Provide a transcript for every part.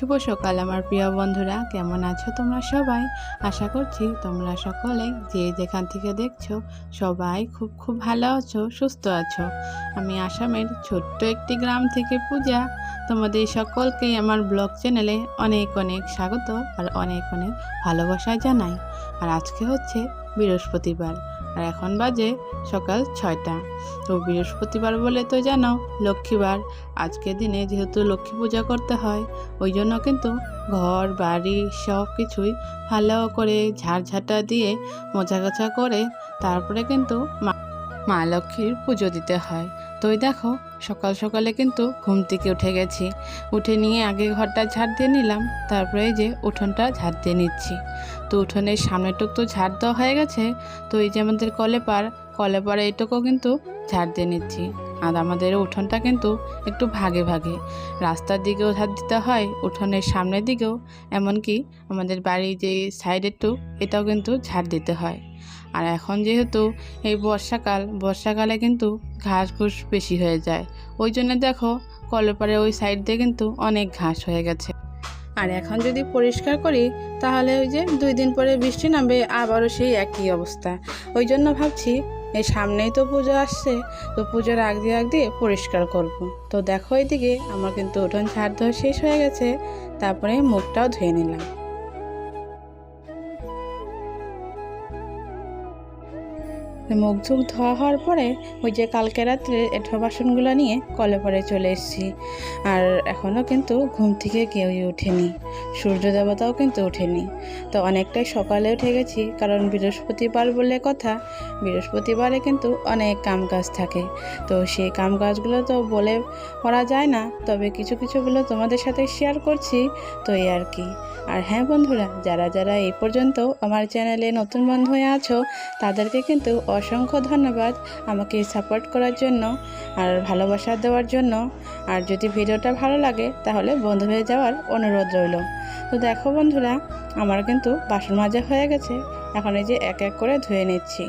শুভ সকাল, আমার প্রিয় বন্ধুরা। কেমন আছো তোমরা সবাই? আশা করছি তোমরা সকলে যে যেখান থেকে দেখছ, সবাই খুব খুব ভালো আছো, সুস্থ আছো। আমি আসামের ছোট্ট একটি গ্রাম থেকে পূজা। তোমাদের সকলকেই আমার ব্লগ চ্যানেলে অনেক অনেক স্বাগত আর অনেক অনেক ভালোবাসা জানাই। আর আজকে হচ্ছে বৃহস্পতিবার। আর এখন বাজে সকাল ছয়টা। তো বৃহস্পতিবার বলে তো জানো, লক্ষ্মীবার। আজকের দিনে যেহেতু লক্ষ্মী পূজা করতে হয়, ওই জন্য কিন্তু ঘর, বাড়ি সব কিছুই ভালো করে ঝাড়ঝাঁটা দিয়ে মোছা গাছা করে তারপরে কিন্তু মা মা লক্ষ্মীর পুজো দিতে হয়। তো ওই দেখো, সকাল সকালে কিন্তু ঘুম থেকে উঠে গেছি। উঠে নিয়ে আগে ঘরটা ঝাড় দিয়ে নিলাম, তারপরে যে উঠোনটা ঝাড় দিয়ে নিচ্ছি। তো উঠোনের সামনেটুক তো ঝাড় দেওয়া হয়ে গেছে। তো এই যে আমাদের কলেপার কলেপার এইটুকু কিন্তু ঝাড় দিয়ে নিচ্ছি। আর আমাদের উঠোনটা কিন্তু একটু ভাগে ভাগে। রাস্তার দিকেও ঝাড় দিতে হয়, উঠোনের সামনের দিকেও। এমনকি আমাদের বাড়ির যে সাইডের টুক এটাও কিন্তু ঝাড় দিতে হয়। আর এখন যেহেতু এই বর্ষাকাল, বর্ষাকালে কিন্তু ঘাস ঘুষ বেশি হয়ে যায়। ওই জন্য দেখো কলেপারে ওই সাইড দিয়ে কিন্তু অনেক ঘাস হয়ে গেছে। আর এখন যদি পরিষ্কার করি, তাহলে ওই যে দুই দিন পরে বৃষ্টি নামবে, আবারও সেই একই অবস্থা ওই জন্য ভাবছি, এই সামনেই তো পুজো আসছে, তো পুজোর আগ দিয়ে আগ দিয়ে পরিষ্কার করব। তো দেখো এদিকে, আমার কিন্তু উঠোন ঝাড় ধোয়া শেষ হয়ে গেছে, তারপরে মুখটাও ধুয়ে নিলাম মুখ ঝুঁক ধোয়া হওয়ার পরে ওই যে কালকে রাত্রে এঠো বাসনগুলো নিয়ে কলে পরে চলে এসেছি। আর এখনও কিন্তু ঘুম থেকে কেউই ওঠেনি। সূর্য দেবতাও কিন্তু ওঠেনি। তো অনেকটাই সকালে উঠে গেছি, কারণ বৃহস্পতিবার বলে কথা, বৃহস্পতিবারে কিন্তু অনেক কাম কাজ থাকে। তো সেই কাম কাজগুলো তো বলে করা যায় না, তবে কিছু কিছুগুলো তোমাদের সাথে শেয়ার করছি তো এই আর কি। আর হ্যাঁ বন্ধুরা, যারা যারা এই পর্যন্ত আমার চ্যানেলে নতুন বন্ধু হয়ে আছো, তাদেরকে কিন্তু অসংখ্য ধন্যবাদ আমাকে সাপোর্ট করার জন্য আর ভালোবাসা দেওয়ার জন্য। আর যদি ভিডিওটা ভালো লাগে, তাহলে বন্ধু হয়ে যাওয়ার অনুরোধ রইল। তো দেখো বন্ধুরা, আমার কিন্তু বাসন মাজা হয়ে গেছে। এখন এই যে এক এক করে ধুয়ে নিচ্ছি।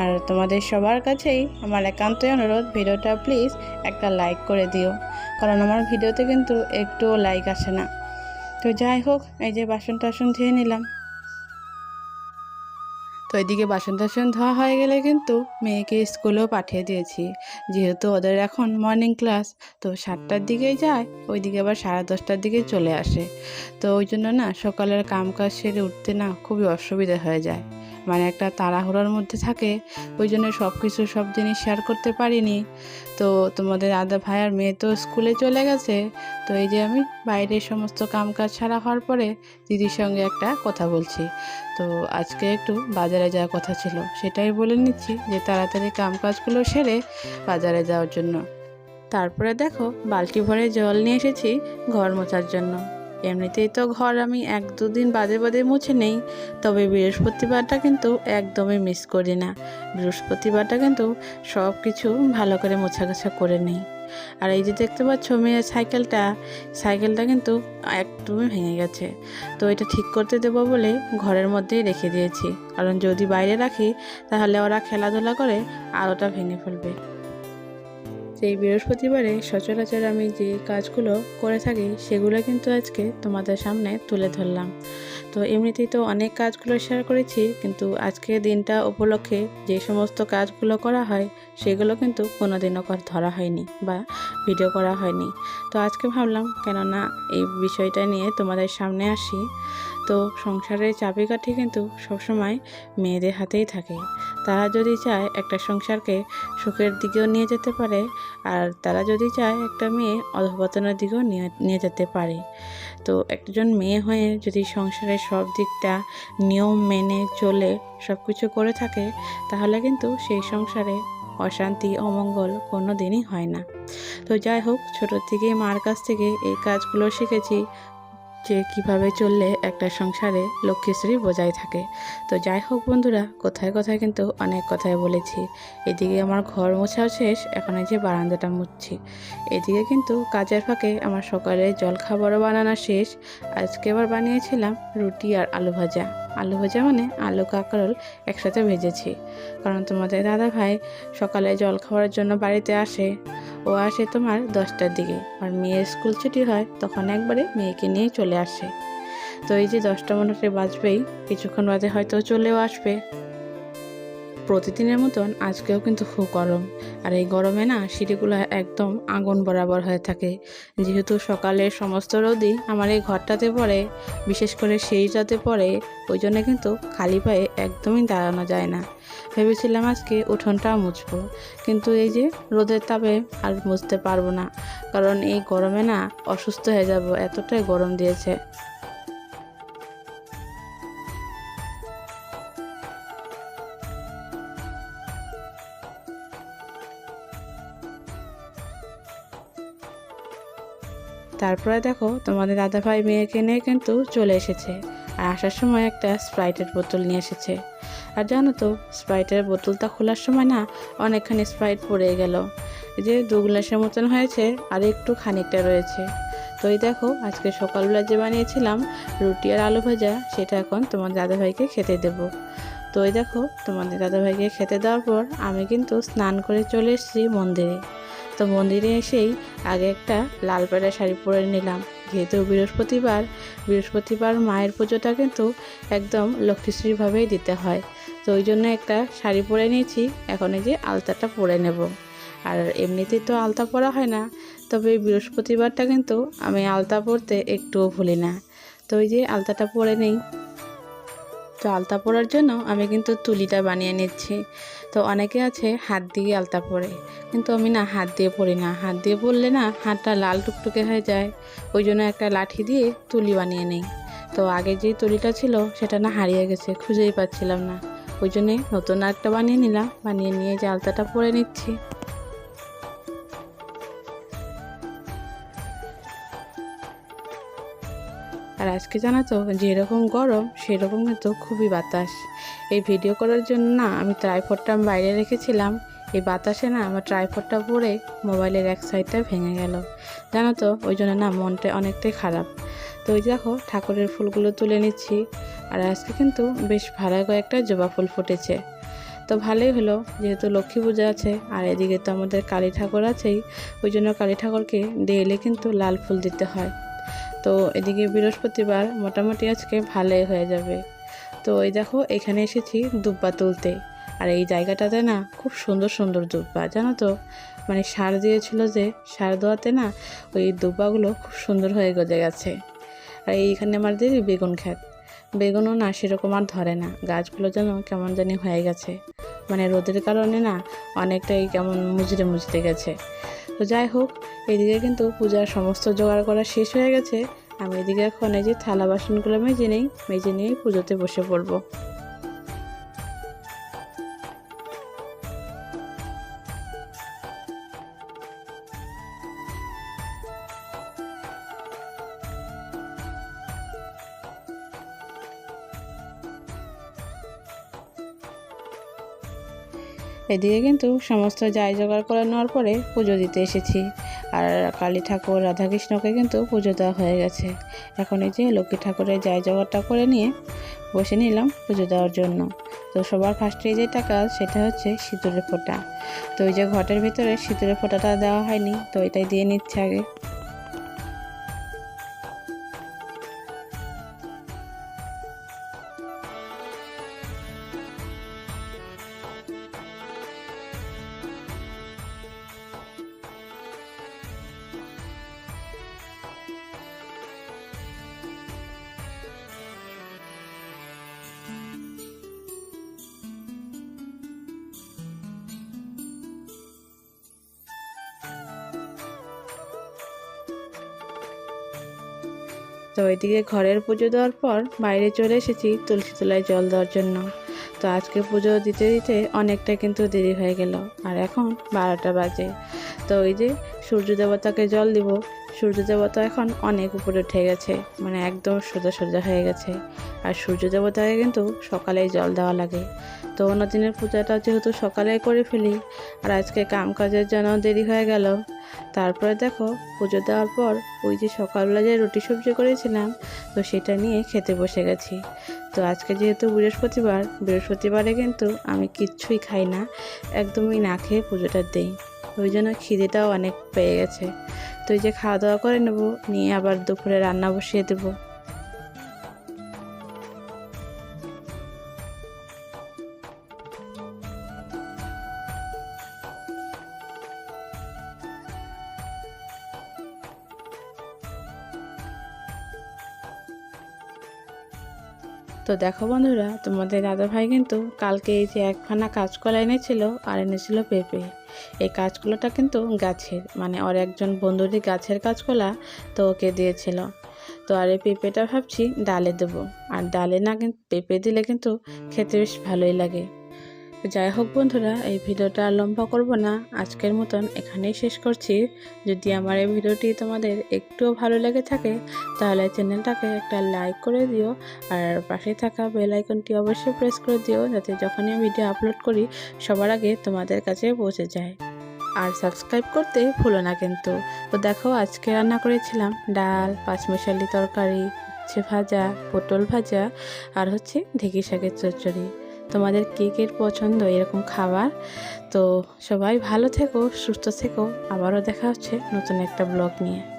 আর তোমাদের সবার কাছেই আমার একান্তই অনুরোধ, ভিডিওটা প্লিজ একটা লাইক করে দিও। কারণ আমার ভিডিওতে কিন্তু একটুও লাইক আসে না। তো যাই হোক, এই যে বাসন টাসন ধুয়ে নিলাম। এদিকে বাসন টাসন ধোয়া হয়ে গেলে কিন্তু মেয়েকে স্কুলেও পাঠিয়ে দিয়েছি। যেহেতু ওদের এখন মর্নিং ক্লাস তো সাতটার দিকেই যায়, ওইদিকে আবার সাড়ে দশটার দিকে চলে আসে। তো ওই জন্য না সকালের কাম কাজ সেরে উঠতে না খুবই অসুবিধা হয়ে যায়। মানে একটা তাড়াহুড়োর মধ্যে থাকে, ওই জন্য সব কিছু সব জিনিস শেয়ার করতে পারিনি। তো তোমাদের আদা ভাই আর মেয়ে তো স্কুলে চলে গেছে, তো এই যে আমি বাইরের সমস্ত কাম কাজ ছাড়া হওয়ার পরে দিদির সঙ্গে একটা কথা বলছি। তো আজকে একটু বাজারে যাওয়ার কথা ছিল, সেটাই বলে নিচ্ছি যে তাড়াতাড়ি কাম কাজগুলো সেরে বাজারে যাওয়ার জন্য। তারপরে দেখো, বালতি ভরে জল নিয়ে এসেছি ঘর মোছার জন্য। এমনিতেই তো ঘর আমি এক দুদিন বাদে বাদে মুছে নেই, তবে বৃহস্পতিবারটা কিন্তু একদমই মিস করি না। বৃহস্পতিবারটা কিন্তু সব কিছু ভালো করে মোছা গাছা করে নিই। আর এই যে দেখতে পাচ্ছ মেয়ের সাইকেলটা সাইকেলটা কিন্তু একদমই ভেঙে গেছে। তো এটা ঠিক করতে দেবো বলে ঘরের মধ্যেই রেখে দিয়েছি। কারণ যদি বাইরে রাখি, তাহলে ওরা খেলাধুলা করে আলোটা ভেঙে ফেলবে। সেই বৃহস্পতিবারে সচরাচর আমি যে কাজগুলো করে থাকি, সেগুলো কিন্তু আজকে তোমাদের সামনে তুলে ধরলাম। তো এমনিতেই তো অনেক কাজগুলো শেয়ার করেছি, কিন্তু আজকে দিনটা উপলক্ষে যে সমস্ত কাজগুলো করা হয়, সেগুলো কিন্তু কোনোদিনও ধরা হয়নি বা ভিডিও করা হয়নি। তো আজকে ভাবলাম, কেননা এই বিষয়টা নিয়ে তোমাদের সামনে আসি। তো সংসারের চাবিকাঠি কিন্তু সবসময় মেয়েদের হাতেই থাকে। তারা যদি চায় একটা সংসারকে সুখের দিকেও নিয়ে যেতে পারে, আর তারা যদি চায় একটা মেয়ে অধপতনের দিকেও নিয়ে যেতে পারে। তো একজন মেয়ে হয়ে যদি সংসারের সব দিকটা নিয়ম মেনে চলে সব কিছু করে থাকে, তাহলে কিন্তু সেই সংসারে অশান্তি, অমঙ্গল কোনো দিনই হয় না। তো যাই হোক ছোটোর থেকেই মার কাছ থেকে এই কাজগুলো শিখেছি। যে কীভাবে চললে একটা সংসারে লক্ষ্মীশ্রী বজায় থাকে। তো যাই হোক বন্ধুরা, কোথায় কোথায় কিন্তু অনেক কথাই বলেছি। এদিকে আমার ঘর মোছাও শেষ, এখন এই যে বারান্দাটা মুছছি। এদিকে কিন্তু কাজের ফাঁকে আমার সকালে জলখাবারও বানানো শেষ। আজকে আবার বানিয়েছিলাম রুটি আর আলু ভাজা। আলু ভাজা মানে আলু, কাঁকরোল একসাথে ভেজেছি। কারণ তোমাদের দাদা ভাই সকালে জল খাওয়ার জন্য বাড়িতে আসে। ও আসে তোমার দশটার দিকে। আর মেয়ের স্কুল ছুটি হয়, তখন একবারে মেয়েকে নিয়ে চলে আসে। তো এই যে দশটা মানুষে বাজবেই, কিছুক্ষণ বাদে হয়তো চলেও আসবে। প্রতিদিনের মতন আজকেও কিন্তু খুব গরম। আর এই গরমে না সিঁড়িগুলো একদম আগুন বরাবর হয়ে থাকে। যেহেতু সকালের সমস্ত রোদই আমার এই ঘরটাতে পড়ে, বিশেষ করে সিঁড়িটাতে পড়ে, ওই জন্য কিন্তু খালি পায়ে একদমই দাঁড়ানো যায় না। ভেবেছিলাম আজকে উঠোনটা মুছবো, কিন্তু এই যে রোদের তাপে আর মুছতে পারব না, কারণ এই গরমে না অসুস্থ হয়ে যাব, এতটাই গরম দিয়েছে। তারপরে দেখো, তোমাদের দাদাভাই মেয়েকে নিয়ে কিন্তু চলে এসেছে। আর আসার সময় একটা স্প্রাইটের বোতল নিয়ে এসেছে। আর জানো তো স্প্রাইটের বোতলটা খোলার সময় না অনেকখানি স্প্রাইট পড়ে গেল। যে দু গ্লাসের মতন হয়েছে, আর একটু খানিকটা রয়েছে। তো এই দেখো, আজকে সকালবেলা যে বানিয়েছিলাম রুটি আর আলু ভাজা, সেটা এখন তোমার দাদাভাইকে খেতে দেব। তো এই দেখো, তোমাদের দাদাভাইকে খেতে দেওয়ার পর আমি কিন্তু স্নান করে চলে এসেছি মন্দিরে। তো মন্দিরে এসেই আগে একটা লাল পাড়া শাড়ি পরে নিলাম। যেহেতু বৃহস্পতিবার বৃহস্পতিবার মায়ের পুজোটা কিন্তু একদম লক্ষ্মীশ্রীভাবেই দিতে হয়। তো ওই জন্য একটা শাড়ি পরে নিয়েছি, এখন এই যে আলতাটা পরে নেব। আর এমনিতেই তো আলতা পরা হয় না, তবে বৃহস্পতিবারটা কিন্তু আমি আলতা পরতে একটুও ভুলি না। তো ওই যে আলতাটা পরে নেই তো আলতা পরার জন্য আমি কিন্তু তুলিটা বানিয়ে নিচ্ছি। তো অনেকে আছে হাত দিয়ে আলতা পরে কিন্তু আমি না হাত দিয়ে পড়ি না। হাত দিয়ে পরলে না হাতটা লাল টুকটুকে হয়ে যায়। ওই জন্য একটা লাঠি দিয়ে তুলি বানিয়ে নেই। তো আগে যে তুলিটা ছিল সেটা না হারিয়ে গেছে, খুঁজেই পাচ্ছিলাম না। ওই জন্যে নতুন একটা বানিয়ে নিলাম। বানিয়ে নিয়ে যে আলতাটা পরে নিচ্ছি। আর আজকে জানো তো, যেরকম গরম, সেরকম কিন্তু খুবই বাতাস। এই ভিডিও করার জন্য না, আমি ট্রাইপডটা আমি বাইরে রেখেছিলাম। এই বাতাসে না, আমার ট্রাইপডটা পড়ে মোবাইলের এক সাইডটা ভেঙে গেল। জানো তো, ওই জন্য না মনটা অনেকটাই খারাপ। তো ওই দেখো, ঠাকুরের ফুলগুলো তুলে নিচ্ছি। আর আজকে কিন্তু বেশ ভালো কয়েকটা জবা ফুল ফুটেছে। তো ভালোই হলো, যেহেতু লক্ষ্মী পূজা আছে, আর এদিকে তো আমাদের কালী ঠাকুর আছেই, ওই জন্য কালী ঠাকুরকে ডেইলি কিন্তু লাল ফুল দিতে হয়। তো এদিকে বৃহস্পতিবার মোটামুটি আজকে ভালোই হয়ে যাবে। তো এই দেখো, এখানে এসেছি দুব্বা তুলতে। আর এই জায়গাটাতে না খুব সুন্দর সুন্দর দুব্বা, জানো তো? মানে সার দিয়েছিল যে, সার দেওয়াতে না ওই দুব্বাগুলো খুব সুন্দর হয়ে গজে গেছে। আর এইখানে আমাদের বেগুন ক্ষেত। বেগুনও না সেরকম আর ধরে না। গাছগুলো যেন কেমন জানি হয়ে গেছে। মানে রোদের কারণে না অনেকটাই কেমন মুজরে মুজতে গেছে। তো যাই হোক, এদিকে কিন্তু পূজার সমস্ত জোগাড় করা শেষ হয়ে গেছে। আমি এদিকে এখন এই যে থালা বাসনগুলো মেজে নেই, মেজে নিয়েই পুজোতে বসে পড়ব। এদিকে কিন্তু সমস্ত যাই জোগাড় করে নেওয়ার পরে পুজো দিতে এসেছি। আর কালী ঠাকুর রাধাকৃষ্ণকে কিন্তু পুজো দেওয়া হয়ে গেছে। এখন এই যে লক্ষ্মী ঠাকুরের যাই জোগাড়টা করে নিয়ে বসে নিলাম পুজো দেওয়ার জন্য। তো সবার ফার্স্টে যেটা কাজ সেটা হচ্ছে সিঁদুরের ফোঁটা। তো ওই যে ঘটের ভিতরে সিঁদুরের ফোঁটাটা দেওয়া হয়নি, তো এটাই দিয়ে নিচ্ছে আগে। তো ওইদিকে ঘরের পুজো দেওয়ার পর বাইরে চলে এসেছি তুলসী তলায় জল দেওয়ার জন্য। তো আজকে পুজো দিতে দিতে অনেকটা কিন্তু দেরি হয়ে গেল, আর এখন বারোটা বাজে। তো ওই যে সূর্য দেবতাকে জল দিব, সূর্য দেবতা এখন অনেক উপরে উঠে গেছে মানে একদম সোজা সোজা হয়ে গেছে। আর সূর্য দেবতাকে কিন্তু সকালেই জল দেওয়া লাগে। তো অন্যদিনের পূজাটা যেহেতু সকালে করে ফেলি, আর আজকে কাম কাজের জন্য দেরি হয়ে গেল তারপরে দেখো, পুজো দেওয়ার পর ওই যে সকালবেলা যে রুটি সবজি করেছিলাম, তো সেটা নিয়ে খেতে বসে গেছি। তো আজকে যেহেতু বৃহস্পতিবার, বৃহস্পতিবারে কিন্তু আমি কিচ্ছুই খাই না, একদমই না খেয়ে পুজোটা দিই। ওই জন্য খিদেটাও অনেক পেয়ে গেছে। তো ওই যে খাওয়া দাওয়া করে নেব, নিয়ে আবার দুপুরে রান্না বসিয়ে দেবো। তো দেখো বন্ধুরা, তোমাদের দাদাভাই কিন্তু কালকে এই যে একখানা কাঁচকলা এনেছিল আর এনেছিল পেঁপে। এই কাজকলাটা কিন্তু গাছের মানে ওর একজন বন্ধুরই গাছের কাজকলা তো ওকে দিয়েছিল। তো আর এই পেঁপেটা ভাবছি ডালে দেবো। আর ডালে না কিন্তু পেঁপে দিলে কিন্তু খেতে বেশ ভালোই লাগে। যাই হোক বন্ধুরা, এই ভিডিওটা লম্বা করব না। আজকের মতন এখানেই শেষ করছি। যদি আমার এই ভিডিওটি তোমাদের একটুও ভালো লেগে থাকে, তাহলে চ্যানেলটাকে একটা লাইক করে দিও, আর পাশে থাকা বেল আইকনটি অবশ্যই প্রেস করে দিও, যাতে যখনই ভিডিও আপলোড করি, সবার আগে তোমাদের কাছে পৌঁছে যায়। আর সাবস্ক্রাইব করতে ভুলো না কিন্তু। তো দেখো, আজকে রান্না করেছিলাম ডাল, পাঁচমিশালি তরকারি উচ্ছে ভাজা, পটল ভাজা, আর হচ্ছে ঢেঁকি শাকের চচ্চড়ি। তোমাদের কে কে পছন্দ এরকম খাবার। তো সবাই ভালো থেকো, সুস্থ থেকো। আবারও দেখা হচ্ছে নতুন একটা ব্লগ নিয়ে।